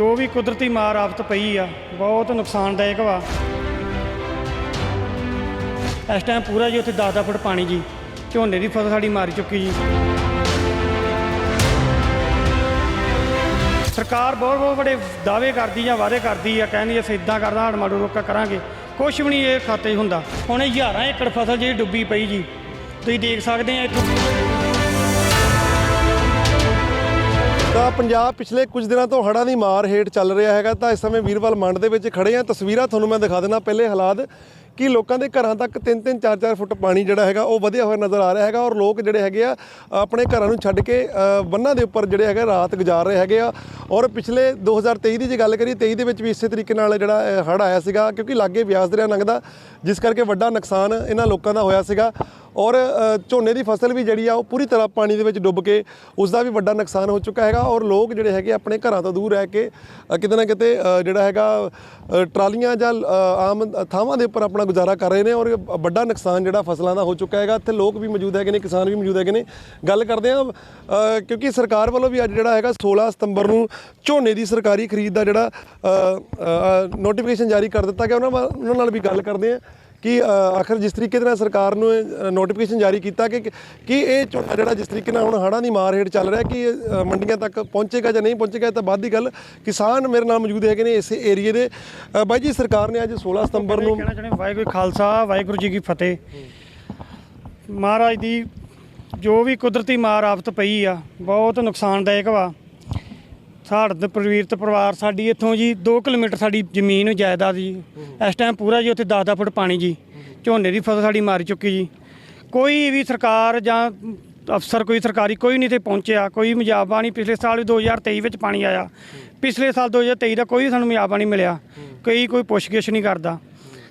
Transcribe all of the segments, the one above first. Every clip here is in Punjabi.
ਜੋ ਵੀ ਕੁਦਰਤੀ ਮਾਰ ਆਫਤ ਪਈ ਆ, ਬਹੁਤ ਨੁਕਸਾਨਦਾਇਕ ਵਾ। ਇਸ ਟਾਈਮ ਪੂਰਾ ਜੀ ਉੱਥੇ 10-10 ਫੁੱਟ ਪਾਣੀ ਜੀ, ਝੋਨੇ ਦੀ ਫਸਲ ਸਾਡੀ ਮਾਰ ਚੁੱਕੀ ਜੀ। ਸਰਕਾਰ ਬਹੁਤ ਬਹੁਤ ਬੜੇ ਦਾਅਵੇ ਕਰਦੀ ਜਾਂ ਵਾਅਦੇ ਕਰਦੀ ਆ, ਕਹਿੰਦੀ ਅਸੀਂ ਇਦਾਂ ਕਰਦਾ ਹੜ ਮਾੜੂ ਰੋਕਾ ਕਰਾਂਗੇ। ਕੁਝ ਵੀ ਨਹੀਂ ਇਹ ਖਾਤੇ ਹੁੰਦਾ। ਹੁਣ ਹਜ਼ਾਰਾਂ ਏਕੜ ਫਸਲ ਜਿਹੜੀ ਡੁੱਬੀ ਪਈ ਜੀ, ਤੁਸੀਂ ਦੇਖ ਸਕਦੇ ਆ ਇੱਥੋਂ ਤਾਂ ਪੰਜਾਬ ਪਿਛਲੇ ਕੁਝ ਦਿਨਾਂ ਤੋਂ ਹੜ੍ਹਾਂ ਦੀ ਮਾਰ ਹੇਠ ਚੱਲ ਰਿਹਾ ਹੈਗਾ। ਤਾਂ ਇਸ ਸਮੇਂ ਵੀਰਵਾਲ ਮੰਡ ਦੇ ਵਿੱਚ ਖੜੇ ਆ ਤਸਵੀਰਾਂ ਤੁਹਾਨੂੰ ਮੈਂ ਦਿਖਾ ਦੇਣਾ ਪਹਿਲੇ ਹਾਲਾਤ ਕਿ ਲੋਕਾਂ ਦੇ ਘਰਾਂ ਤੱਕ 3-3 4-4 ਫੁੱਟ ਪਾਣੀ ਜਿਹੜਾ ਹੈਗਾ, ਉਹ ਵਧਿਆ ਹੋਇਆ ਨਜ਼ਰ ਆ ਰਿਹਾ ਹੈਗਾ ਔਰ ਲੋਕ ਜਿਹੜੇ ਹੈਗੇ ਆ, ਆਪਣੇ ਘਰਾਂ ਨੂੰ ਛੱਡ ਕੇ ਬੰਨਾਂ ਦੇ ਉੱਪਰ ਜਿਹੜੇ ਹੈਗੇ ਰਾਤ ਗੁਜ਼ਾਰ ਰਹੇ ਹੈਗੇ ਆ। ਔਰ ਪਿਛਲੇ 2023 ਦੀ ਜੇ ਗੱਲ ਕਰੀਏ 23 ਦੇ ਵਿੱਚ ਵੀ ਇਸੇ ਤਰੀਕੇ ਨਾਲ ਜਿਹੜਾ ਹੜ ਆਇਆ ਸੀਗਾ। ਕਿਉਂਕਿ ਲਾਗੇ ਬਿਆਸ ਦਰਿਆ ਲੰਘਦਾ, ਜਿਸ ਕਰਕੇ ਵੱਡਾ ਨੁਕਸਾਨ ਇਹਨਾਂ ਲੋਕਾਂ ਦਾ ਹੋਇਆ ਸੀਗਾ। ਔਰ ਝੋਨੇ ਦੀ ਫਸਲ ਵੀ ਜਿਹੜੀ ਆ, ਉਹ ਪੂਰੀ ਤਰ੍ਹਾਂ ਪਾਣੀ ਦੇ ਵਿੱਚ ਡੁੱਬ ਕੇ ਉਸ ਦਾ ਵੀ ਵੱਡਾ ਨੁਕਸਾਨ ਹੋ ਚੁੱਕਾ ਹੈਗਾ ਔਰ ਲੋਕ ਜਿਹੜੇ ਹੈਗੇ ਆਪਣੇ ਘਰਾਂ ਤੋਂ ਦੂਰ ਰਹਿ ਕੇ ਕਿਤੇ ਨਾ ਕਿਤੇ ਜਿਹੜਾ ਹੈਗਾ ਟਰਾਲੀਆਂ ਜਾਂ ਆਮ ਥਾਵਾਂ ਦੇ ਉੱਪਰ ਆਪਣਾ ਗੁਜ਼ਾਰਾ ਕਰ ਰਹੇ ਨੇ ਔਰ ਵੱਡਾ ਨੁਕਸਾਨ ਜਿਹੜਾ ਫਸਲਾਂ ਦਾ ਹੋ ਚੁੱਕਾ ਹੈਗਾ। ਇੱਥੇ ਲੋਕ ਵੀ ਮੌਜੂਦ ਹੈਗੇ ਨੇ, ਕਿਸਾਨ ਵੀ ਮੌਜੂਦ ਹੈਗੇ ਨੇ। ਗੱਲ ਕਰਦੇ ਆ ਕਿਉਂਕਿ ਸਰਕਾਰ ਵੱਲੋਂ ਵੀ ਅੱਜ ਜਿਹੜਾ ਹੈਗਾ 16 ਸਤੰਬਰ ਨੂੰ ਝੋਨੇ ਦੀ ਸਰਕਾਰੀ ਖਰੀਦ ਦਾ ਜਿਹੜਾ ਨੋਟੀਫਿਕੇਸ਼ਨ ਜਾਰੀ ਕਰ ਦਿੱਤਾ ਗਿਆ। ਉਹਨਾਂ ਵਾ- ਉਹਨਾਂ ਨਾਲ ਵੀ ਗੱਲ ਕਰਦੇ ਆ ਕਿ ਆਖਰ ਜਿਸ ਤਰੀਕੇ ਦੇ ਨਾਲ ਸਰਕਾਰ ਨੂੰ ਨੋਟੀਫਿਕੇਸ਼ਨ ਜਾਰੀ ਕੀਤਾ ਕਿ ਕਿ ਇਹ ਝੋਨਾ ਜਿਹੜਾ ਜਿਸ ਤਰੀਕੇ ਨਾਲ ਹੁਣ ਹੜ੍ਹਾਂ ਦੀ ਮਾਰ ਹੇਠ ਚੱਲ ਰਿਹਾ ਕਿ ਮੰਡੀਆਂ ਤੱਕ ਪਹੁੰਚੇਗਾ ਜਾਂ ਨਹੀਂ ਪਹੁੰਚੇਗਾ ਤਾਂ ਬਾਅਦ ਦੀ ਗੱਲ। ਕਿਸਾਨ ਮੇਰੇ ਨਾਲ ਮੌਜੂਦ ਹੈਗੇ ਨੇ ਇਸੇ ਏਰੀਏ ਦੇ। ਬਾਈ ਜੀ, ਸਰਕਾਰ ਨੇ ਅੱਜ 16 ਸਤੰਬਰ ਨੂੰ ਵਾਹਿਗੁਰੂ ਖਾਲਸਾ, ਵਾਹਿਗੁਰੂ ਜੀ ਕੀ ਫਤਿਹ। ਮਹਾਰਾਜ ਦੀ ਜੋ ਵੀ ਕੁਦਰਤੀ ਮਾਰ ਆਫਤ ਪਈ ਆ, ਬਹੁਤ ਨੁਕਸਾਨਦਾਇਕ ਵਾ। ਸਾਡਾ ਪ੍ਰਵੀਰਤ ਪਰਿਵਾਰ ਸਾਡੀ ਇੱਥੋਂ ਜੀ 2 ਕਿਲੋਮੀਟਰ ਸਾਡੀ ਜ਼ਮੀਨ ਜਾਇਦਾਦ ਜੀ। ਇਸ ਟਾਈਮ ਪੂਰਾ ਜੀ ਉੱਥੇ 10-10 ਫੁੱਟ ਪਾਣੀ ਜੀ। ਝੋਨੇ ਦੀ ਫਸਲ ਸਾਡੀ ਮਾਰ ਚੁੱਕੀ ਜੀ। ਕੋਈ ਵੀ ਸਰਕਾਰ ਜਾਂ ਅਫਸਰ ਕੋਈ ਸਰਕਾਰੀ ਕੋਈ ਨਹੀਂ ਤੇ ਪਹੁੰਚਿਆ। ਕੋਈ ਮੁਆਵਜ਼ਾ ਨਹੀਂ ਪਿਛਲੇ ਸਾਲ ਵੀ 2023 ਵਿੱਚ ਪਾਣੀ ਆਇਆ। ਪਿਛਲੇ ਸਾਲ 2023 ਦਾ ਕੋਈ ਸਾਨੂੰ ਮੁਆਵਜ਼ਾ ਨਹੀਂ ਮਿਲਿਆ। ਕੋਈ ਕੋਈ ਪੁੱਛਗਿੱਛ ਨਹੀਂ ਕਰਦਾ।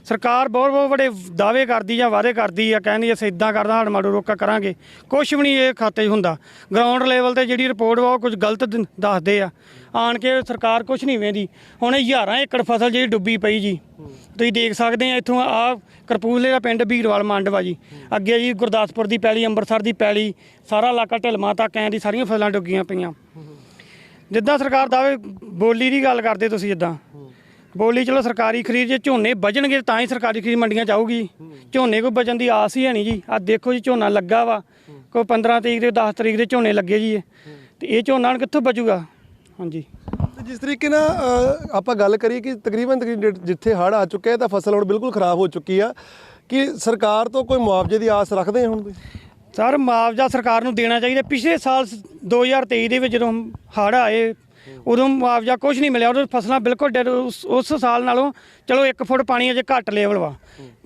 ਸਰਕਾਰ ਬਹੁਤ ਬਹੁਤ ਵੱਡੇ ਦਾਅਵੇ ਕਰਦੀ ਆ ਵਾਅਦੇ ਕਰਦੀ ਆ, ਕਹਿੰਦੀ ਅਸੀਂ ਇਦਾਂ ਕਰਦਾ, ਹੜ ਮਾੜੂ ਰੋਕਾ ਕਰਾਂਗੇ। ਕੁਝ ਵੀ ਨਹੀਂ ਇਹ ਖਾਤੇ 'ਚ ਹੁੰਦਾ। ਗਰਾਊਂਡ ਲੈਵਲ ਤੇ ਜਿਹੜੀ ਰਿਪੋਰਟ ਵਾ, ਉਹ ਕੁਝ ਗਲਤ ਦ- ਦੱਸਦੇ ਆ। ਆਣ ਕੇ ਸਰਕਾਰ ਕੁਝ ਨਹੀਂ ਵੇਂਦੀ ਹੁਣ ਇਹ ਹਜ਼ਾਰਾਂ ਏਕੜ ਫਸਲ ਜਿਹੜੀ ਡੁੱਬੀ ਪਈ ਜੀ। ਤੁਸੀਂ ਦੇਖ ਸਕਦੇ ਆ, ਇੱਥੋਂ ਆ ਕਰਪੂਲੇ ਦਾ ਪਿੰਡ ਵੀਰਵਾਲ ਮੰਡ ਜੀ। ਅੱਗੇ ਜੀ ਗੁਰਦਾਸਪੁਰ ਦੀ ਪੈਲੀ, ਅੰਮ੍ਰਿਤਸਰ ਦੀ ਪੈਲੀ, ਸਾਰਾ ਇਲਾਕਾ ਢਿਲਮਾ ਤੱਕ ਐਂ ਦੀ ਸਾਰੀਆਂ ਫਸਲਾਂ ਡੁੱਗੀਆਂ ਪਈਆਂ। ਜਿੱਦਾਂ ਸਰਕਾਰ ਦਾਅਵੇ, ਬੋਲੀ ਦੀ ਗੱਲ ਕਰਦੇ ਤੁਸੀਂ ਜਿੱਦਾਂ। ਬੋਲੀ ਚਲੋ ਸਰਕਾਰੀ ਖਰੀਦ ਜੇ ਝੋਨੇ ਵਜਣਗੇ ਤਾਂ ਹੀ ਸਰਕਾਰੀ ਖਰੀਦ ਮੰਡੀਆਂ ਚ ਆਊਗੀ। ਝੋਨੇ ਕੋਈ ਵਜਣ ਦੀ ਆਸ ਹੀ ਹੈ ਨਹੀਂ ਜੀ। ਆ ਦੇਖੋ ਜੀ ਝੋਨਾ ਲੱਗਾ ਵਾ। ਕੋਈ 15 ਤਰੀਕ ਦੇ 10 ਤਰੀਕ ਦੇ ਝੋਨੇ ਲੱਗੇ ਜੀ। ਤੇ ਇਹ ਝੋਨਾ ਹੁਣ ਕਿੱਥੋਂ ਬਚੂਗਾ ਹਾਂਜੀ। ਤੇ ਜਿਸ ਤਰੀਕੇ ਨਾਲ ਅ, ਆਪਾਂ ਗੱਲ ਕਰੀਏ ਕਿ ਤਕਰੀਬਨ ਤਕਰੀਬਨ ਜਿੱਥੇ ਹੜ੍ਹ ਆ ਚੁੱਕੇ ਤਾਂ ਫਸਲ ਹੁਣ ਬਿਲਕੁਲ ਖਰਾਬ ਹੋ ਚੁੱਕੀ ਆ। ਕਿ ਸਰਕਾਰ ਤੋਂ ਕੋਈ ਮੁਆਵਜ਼ੇ ਦੀ ਆਸ ਰੱਖਦੇ ਹੁਣ ਤੁਸੀਂ ਸਰ ਮੁਆਵਜ਼ਾ ਸਰਕਾਰ ਨੂੰ ਦੇਣਾ ਚਾਹੀਦਾ। ਪਿਛਲੇ ਸਾਲ ਸ- 2023 ਦੇ ਵਿੱਚ ਜਦੋਂ ਹੜ੍ਹ ਆਏ ਉਦੋਂ ਮੁਆਵਜ਼ਾ ਕੁਝ ਨਹੀਂ ਮਿਲਿਆ ਉਦੋਂ ਫਸਲਾਂ ਬਿਲਕੁਲ ਡੈਡ ਉਸ ਉਸ ਸਾਲ ਨਾਲੋਂ ਚਲੋ 1 ਫੁੱਟ ਪਾਣੀ ਅਜੇ ਘੱਟ ਲੈਵਲ ਵਾ।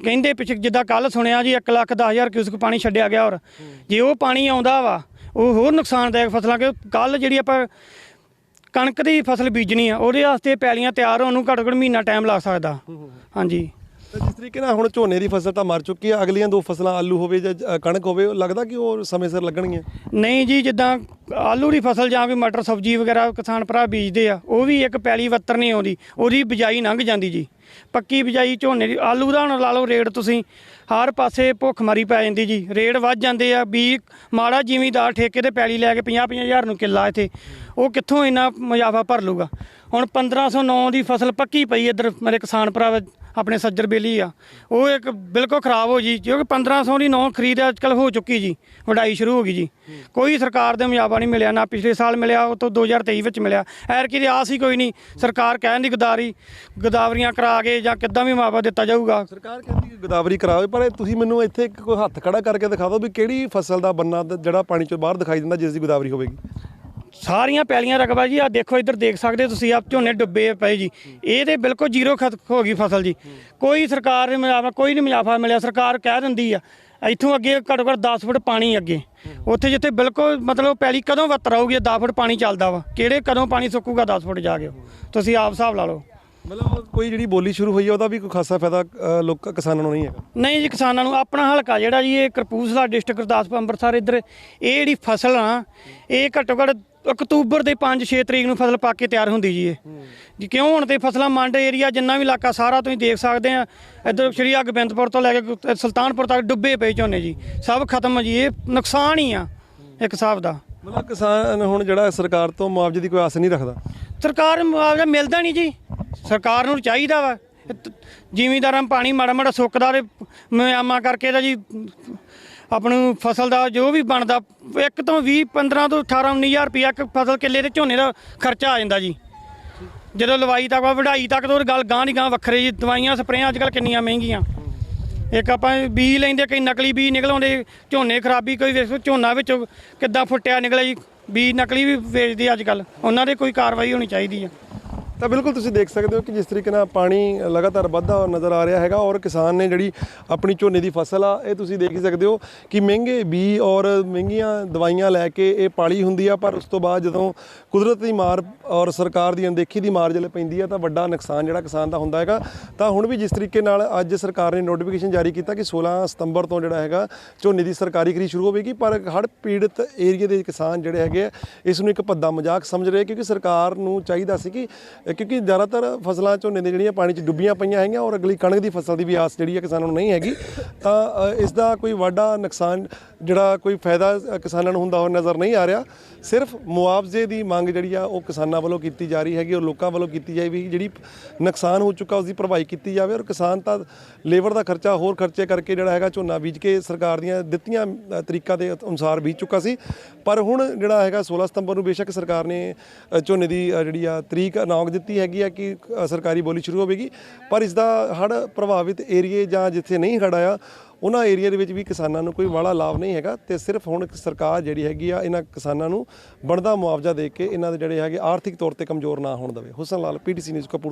ਕਹਿੰਦੇ ਪਿਛੇ ਜਿੱਦਾਂ ਕੱਲ ਸੁਣਿਆ ਜੀ 1 ਲੱਖ 10 ਹਜ਼ਾਰ ਕਿਊਸਕ ਪਾਣੀ ਛੱਡਿਆ ਗਿਆ ਔਰ ਜੇ ਉਹ ਪਾਣੀ ਆਉਂਦਾ ਵਾ ਉਹ ਹੋਰ ਨੁਕਸਾਨਦਾਇਕ ਫਸਲਾਂ ਕਿ ਕੱਲ ਜਿਹੜੀ ਆਪਾਂ ਕਣਕ ਦੀ ਫਸਲ ਬੀਜਣੀ ਆ ਉਹਦੇ ਵਾਸਤੇ ਪੈਲੀਆਂ ਤਿਆਰ ਹੋਣ ਨੂੰ ਘੱਟੋ ਘੱਟ ਮਹੀਨਾ ਟਾਈਮ ਲੱਗ ਸਕਦਾ। ਹਾਂਜੀ। ਤੇ ਜਿਸ ਤਰੀਕੇ ਨਾਲ ਹੁਣ ਝੋਨੇ ਦੀ ਫਸਲ ਤਾਂ ਮਰ ਚੁੱਕੀ ਆ ਅਗਲੀਆਂ ਦੋ ਫਸਲਾਂ ਆਲੂ ਹੋਵੇ ਜਾਂ ਅ, ਕਣਕ ਹੋਵੇ ਉਹ ਲੱਗਦਾ ਕਿ ਉਹ ਸਮੇਂ ਸਿਰ ਲੱਗਣਗੀਆਂ? ਨਹੀਂ ਜੀ ਜਿੱਦਾਂ ਆਲੂ ਦੀ ਫਸਲ ਜਾਂ ਕੋਈ ਮਟਰ ਸਬਜ਼ੀ ਵਗੈਰਾ ਕਿਸਾਨ ਭਰਾ ਬੀਜਦੇ ਆ ਉਹ ਵੀ ਇੱਕ ਪੈਲੀ ਵੱਤਰ ਨਹੀਂ ਆਉਂਦੀ ਉਹਦੀ ਬਿਜਾਈ ਲੰਘ ਜਾਂਦੀ ਜੀ। ਪੱਕੀ ਬਿਜਾਈ ਝੋਨੇ ਦੀ ਆਲੂ ਦਾ ਹੁਣ ਲਾ ਲਓ ਰੇਟ ਤੁਸੀਂ ਹਰ ਪਾਸੇ ਭੁੱਖਮਰੀ ਪੈ ਜਾਂਦੀ ਜੀ ਰੇਟ ਵੱਧ ਜਾਂਦੇ ਆ ਵੀ ਮਾੜਾ ਜ਼ਿਮੀਦਾਰ ਠੇਕੇ ਤੇ ਪੈਲੀ ਲੈ ਕੇ 50 ਹਜ਼ਾਰ ਨੂੰ ਕਿੱਲਾ ਇੱਥੇ ਉਹ ਕਿੱਥੋਂ ਇੰਨਾ ਮੁਨਾਫਾ ਭਰ ਲੂਗਾ ਹੁਣ 1509 ਦੀ ਫਸਲ ਪੱਕੀ ਪਈ ਇੱਧਰ ਮੇਰੇ ਕਿਸਾਨ ਭਰਾ ਆਪਣੇ ਸੱਜਰ ਬੇਲੀ ਆ। ਉਹ ਇੱਕ ਬਿਲਕੁਲ ਖਰਾਬ ਹੋ ਜੀ ਕਿਉਂਕਿ 1500 ਦੀ ਨੌ ਖਰੀਦ ਅੱਜ ਕੱਲ ਹੋ ਚੁੱਕੀ ਜੀ ਵਡਾਈ ਸ਼ੁਰੂ ਹੋ ਗਈ ਜੀ। ਕੋਈ ਸਰਕਾਰ ਦੇ ਮੁਆਵਜ਼ਾ ਨਹੀਂ ਮਿਲਿਆ ਨਾ ਪਿਛਲੇ ਸਾਲ ਮਿਲਿਆ ਉਹ ਤੋਂ 2023 ਵਿੱਚ ਮਿਲਿਆ। ਐਰ ਕੀ ਆਸ ਹੀ ਕੋਈ ਨਹੀਂ ਸਰਕਾਰ ਕਹਿਣ ਦੀ ਗਦਾਰੀ ਗਦਾਵਰੀਆਂ ਕਰਾ ਕੇ ਜਾਂ ਕਿੱਦਾਂ ਵੀ ਮੁਆਵਜ਼ਾ ਦਿੱਤਾ ਜਾਊਗਾ। ਸਰਕਾਰ ਕਹਿੰਦੀ ਕਿ ਗੋਦਾਵਰੀ ਕਰਾਵੇ ਪਰ ਤੁਸੀਂ ਮੈਨੂੰ ਇੱਥੇ ਕੋਈ ਹੱਥ ਖੜਾ ਕਰਕੇ ਦਿਖਾ ਦਿਓ ਵੀ ਕਿਹੜੀ ਫਸਲ ਦਾ ਬੰਨਾ ਦ- ਜਿਹੜਾ ਪਾਣੀ ਚੋਂ ਬਾਹਰ ਦਿਖਾਈ ਦਿੰਦਾ ਜਿਸ ਦੀ ਗੋਦਾਵਰੀ ਹੋਵੇਗੀ। ਸਾਰੀਆਂ ਪੈਲੀਆਂ ਰਕਬਾ ਜੀ ਆ ਦੇਖੋ ਇੱਧਰ ਦੇਖ ਸਕਦੇ ਤੁਸੀਂ ਆ ਝੋਨੇ ਡੁੱਬੇ ਪਏ ਜੀ। ਇਹ ਤੇ ਬਿਲਕੁਲ ਜ਼ੀਰੋ ਖਤ ਹੋ ਗਈ ਫਸਲ ਜੀ। ਕੋਈ ਸਰਕਾਰ ਨੇ ਮੁਆਵਜ਼ਾ ਕੋਈ ਨਹੀਂ ਮੁਨਾਫਾ ਮਿਲਿਆ ਸਰਕਾਰ ਕਹਿ ਦਿੰਦੀ ਆ ਇੱਥੋਂ ਅੱਗੇ ਘੱਟੋ ਘੱਟ 10 ਫੁੱਟ ਪਾਣੀ ਅੱਗੇ। ਉੱਥੇ ਜਿੱਥੇ ਬਿਲਕੁਲ ਮਤਲਬ ਪੈਲੀ ਕਦੋਂ ਵੱਤਰ ਆਊਗੀ 10 ਫੁੱਟ ਪਾਣੀ ਚੱਲਦਾ ਵਾ। ਕਿਹੜੇ ਕਦੋਂ ਪਾਣੀ ਸੁੱਕੂਗਾ 10 ਫੁੱਟ ਜਾ ਕੇ। ਤੁਸੀਂ ਆਪ ਹਿਸਾਬ ਲਾ ਲਓ। ਮਤਲਬ ਕੋਈ ਜਿਹੜੀ ਬੋਲੀ ਸ਼ੁਰੂ ਹੋਈ ਹੈ ਉਹਦਾ ਵੀ ਕੋਈ ਖਾਸਾ ਫਾਇਦਾ ਲੋਕ ਕਿਸਾਨਾਂ ਨੂੰ ਨਹੀਂ ਹੈਗਾ? ਨਹੀਂ ਜੀ ਕਿਸਾਨਾਂ ਨੂੰ ਆਪਣਾ ਹਲਕਾ ਜਿਹੜਾ ਜੀ ਇਹ ਕਰਪੂਸਲਾ ਡਿਸਟ੍ਰਿਕਟ ਗੁਰਦਾਸਪੁਰ ਅੰਮ੍ਰਿਤਸਰ ਇੱਧਰ ਇਹ ਜਿਹੜੀ ਫਸਲ ਆ ਇਹ ਘੱਟੋ ਘੱਟ ਅਕਤੂਬਰ ਦੇ 5-6 ਤਰੀਕ ਨੂੰ ਫਸਲ ਪੱਕ ਕੇ ਤਿਆਰ ਹੁੰਦੀ ਜੀ ਇਹ। ਜੀ ਕਿਉਂ ਹੁਣ ਤੇ ਫਸਲਾਂ ਮੰਡ ਏਰੀਆ ਜਿੰਨਾ ਵੀ ਇਲਾਕਾ ਸਾਰਾ ਤੁਸੀਂ ਦੇਖ ਸਕਦੇ ਆ ਇੱਧਰ ਸ਼੍ਰੀ ਅਗਬਿੰਦਪੁਰ ਤੋਂ ਲੈ ਕੇ ਸੁਲਤਾਨਪੁਰ ਤੱਕ ਡੁੱਬੇ ਪਏ ਝੋਨੇ ਜੀ। ਸਭ ਖਤਮ ਜੀ ਇਹ ਨੁਕਸਾਨ ਹੀ ਆ ਇੱਕ ਹਿਸਾਬ ਦਾ। ਮਤਲਬ ਕਿਸਾਨ ਹੁਣ ਜਿਹੜਾ ਸਰਕਾਰ ਤੋਂ ਮੁਆਵਜ਼ੇ ਦੀ ਕੋਈ ਆਸ ਨਹੀਂ ਰੱਖਦਾ? ਸਰਕਾਰ ਮੁਆਵਜ਼ਾ ਮਿਲਦਾ ਨਹੀਂ ਜੀ। ਸਰਕਾਰ ਨੂੰ ਚਾਹੀਦਾ ਵਾ। ਜ਼ਿਮੀਂਦਾਰਾਂ ਪਾਣੀ ਮਾੜਾ ਮਾੜਾ ਸੁੱਕਦਾ ਤੇ ਮਿਆਮਾ ਕਰਕੇ ਦਾ ਜੀ ਆਪ ਨੂੰ ਫਸਲ ਦਾ ਜੋ ਵੀ ਬਣਦਾ, ਇੱਕ ਤੋਂ 20 15 ਤੋਂ 18 19000 ਰੁਪਇਆ ਇੱਕ ਫਸਲ ਕਿੱਲੇ ਦੇ ਝੋਨੇ ਦਾ ਖਰਚਾ ਆ ਜਾਂਦਾ ਜੀ। ਜਦੋਂ ਲਵਾਈ ਤੱਕ ਵਾ ਵਢਾਈ ਤੱਕ ਤੋਂ ਗੱਲ ਗਾਂ ਨਹੀਂ ਗਾਂ ਵੱਖਰੇ ਜੀ, ਦਵਾਈਆਂ, ਸਪਰੇਆਂ ਅੱਜ ਕੱਲ ਕਿੰਨੀਆਂ ਮਹਿੰਗੀਆਂ। ਇੱਕ ਆਪਾਂ ਬੀਜ ਲੈਂਦੇ, ਕਈ ਨਕਲੀ ਬੀਜ ਨਿਕਲ ਆਉਂਦੇ ਝੋਨੇ ਖਰਾਬੀ ਕੋਈ ਵੇਖੋ, ਝੋਨਾ ਵਿੱਚ ਕਿੱਦਾਂ ਫੁੱਟਿਆ ਨਿਕਲਿਆ ਜੀ, ਬੀਜ ਨਕਲੀ ਵੀ ਵੇਚਦੇ ਅੱਜ ਕੱਲ ਉਹਨਾਂ ਦੇ ਕੋਈ ਕਾਰਵਾਈ ਹੋਣੀ ਚਾਹੀਦੀ ਆ। ਤਾਂ ਬਿਲਕੁਲ ਤੁਸੀਂ ਦੇਖ ਸਕਦੇ ਹੋ ਕਿ ਜਿਸ ਤਰੀਕੇ ਨਾਲ ਪਾਣੀ ਲਗਾਤਾਰ ਵੱਧਦਾ ਹੋਇਆ ਨਜ਼ਰ ਆ ਰਿਹਾ ਹੈਗਾ ਔਰ ਕਿਸਾਨ ਨੇ ਜਿਹੜੀ ਆਪਣੀ ਝੋਨੇ ਦੀ ਫਸਲ ਆ ਇਹ ਤੁਸੀਂ ਦੇਖ ਹੀ ਸਕਦੇ ਹੋ ਕਿ ਮਹਿੰਗੇ ਬੀ ਔਰ ਮਹਿੰਗੀਆਂ ਦਵਾਈਆਂ ਲੈ ਕੇ ਇਹ ਪਾਲੀ ਹੁੰਦੀ ਆ ਪਰ ਉਸ ਤੋਂ ਬਾਅਦ ਜਦੋਂ ਕੁਦਰਤ ਦੀ ਮਾਰ ਔਰ ਸਰਕਾਰ ਦੀ ਅਣਦੇਖੀ ਦੀ ਮਾਰ ਜਦੋਂ ਪੈਂਦੀ ਆ ਤਾਂ ਵੱਡਾ ਨੁਕਸਾਨ ਜਿਹੜਾ ਕਿਸਾਨ ਦਾ ਹੁੰਦਾ ਹੈਗਾ। ਤਾਂ ਹੁਣ ਵੀ ਜਿਸ ਤਰੀਕੇ ਨਾਲ ਅੱਜ ਸਰਕਾਰ ਨੇ ਨੋਟੀਫਿਕੇਸ਼ਨ ਜਾਰੀ ਕੀਤਾ ਕਿ 16 ਸਤੰਬਰ ਤੋਂ ਜਿਹੜਾ ਹੈਗਾ ਝੋਨੇ ਦੀ ਸਰਕਾਰੀ ਖਰੀਦ ਸ਼ੁਰੂ ਹੋਵੇਗੀ ਪਰ ਹੜ੍ਹ ਪੀੜਤ ਏਰੀਏ ਦੇ ਕਿਸਾਨ ਜਿਹੜੇ ਹੈਗੇ ਆ, ਇਸ ਨੂੰ ਇੱਕ ਭੱਦਾ ਮਜ਼ਾਕ ਸਮਝ ਰਹੇ ਕਿਉਂਕਿ ਸਰਕਾਰ ਨੂੰ ਚਾਹੀਦਾ ਸੀ ਕਿ ਕਿਉਂਕਿ ਜ਼ਿਆਦਾਤਰ ਫਸਲਾਂ ਝੋਨੇ ਦੇ ਜਿਹੜੀਆਂ ਪਾਣੀ 'ਚ ਡੁੱਬੀਆਂ ਪਈਆਂ ਹੈਗੀਆਂ ਔਰ ਅਗਲੀ ਕਣਕ ਦੀ ਫਸਲ ਦੀ ਵੀ ਆਸ ਜਿਹੜੀ ਹੈ ਕਿਸਾਨਾਂ ਨੂੰ ਨਹੀਂ ਹੈਗੀ ਤਾਂ ਇਸ ਦਾ ਕੋਈ ਵੱਡਾ ਨੁਕਸਾਨ ਜਿਹੜਾ ਕੋਈ ਫਾਇਦਾ ਕਿਸਾਨਾਂ ਨੂੰ ਹੁੰਦਾ ਹੋਇਆ ਨਜ਼ਰ ਨਹੀਂ ਆ ਰਿਹਾ। ਸਿਰਫ ਮੁਆਵਜ਼ੇ ਦੀ ਮੰਗ ਜਿਹੜੀ ਆ ਉਹ ਕਿਸਾਨਾਂ ਵੱਲੋਂ ਕੀਤੀ ਜਾ ਰਹੀ ਹੈਗੀ ਔਰ ਲੋਕਾਂ ਵੱਲੋਂ ਕੀਤੀ ਜਾਈ ਵੀ ਜਿਹੜੀ ਨੁਕਸਾਨ ਹੋ ਚੁੱਕਾ ਉਸ ਦੀ ਭਰਪਾਈ ਕੀਤੀ ਜਾਵੇ ਔਰ ਕਿਸਾਨ ਤਾਂ ਲੇਬਰ ਦਾ ਖਰਚਾ ਹੋਰ ਖਰਚੇ ਕਰਕੇ ਜਿਹੜਾ ਹੈਗਾ ਝੋਨਾ ਬੀਜ ਕੇ ਸਰਕਾਰ ਦੀਆਂ ਦਿੱਤੀਆਂ ਅ, ਤਰੀਕਾਂ ਦੇ ਅਨੁਸਾਰ ਬੀਜ ਚੁੱਕਾ ਸੀ। ਪਰ ਹੁਣ ਜਿਹੜਾ ਹੈਗਾ 16 ਸਤੰਬਰ ਨੂੰ ਬੇਸ਼ੱਕ ਸਰਕਾਰ ਨੇ ਝੋਨੇ ਦੀ ਜਿਹੜੀ ਆ ਤਰੀਕ ਅਨਾਉਂਕ ਦਿੱਤੀ ਹੈਗੀ ਆ ਕਿ ਸਰਕਾਰੀ ਬੋਲੀ ਸ਼ੁਰੂ ਹੋਵੇਗੀ, ਪਰ ਇਸ ਦਾ ਹੜ ਪ੍ਰਭਾਵਿਤ ਏਰੀਏ ਜਾਂ ਜਿੱਥੇ ਨਹੀਂ ਹੜ ਆਇਆ, ਉਹਨਾਂ ਏਰੀਆ ਦੇ ਵਿੱਚ ਵੀ ਕਿਸਾਨਾਂ ਨੂੰ ਕੋਈ ਵਾਲਾ ਲਾਭ ਨਹੀਂ ਹੈਗਾ ਤੇ ਸਿਰਫ ਹੁਣ ਸਰਕਾਰ ਜਿਹੜੀ ਹੈਗੀ ਆ, ਇਹਨਾਂ ਕਿਸਾਨਾਂ ਨੂੰ ਬਣਦਾ ਮੁਆਵਜ਼ਾ ਦੇ ਕੇ ਇਹਨਾਂ ਦੇ ਜਿਹੜੇ ਹੈਗੇ ਆਰਥਿਕ ਤੌਰ ਤੇ ਕਮਜ਼ੋਰ ਨਾ ਹੋਣ ਦੇਵੇ। Husan Lal, PTC news Kapoor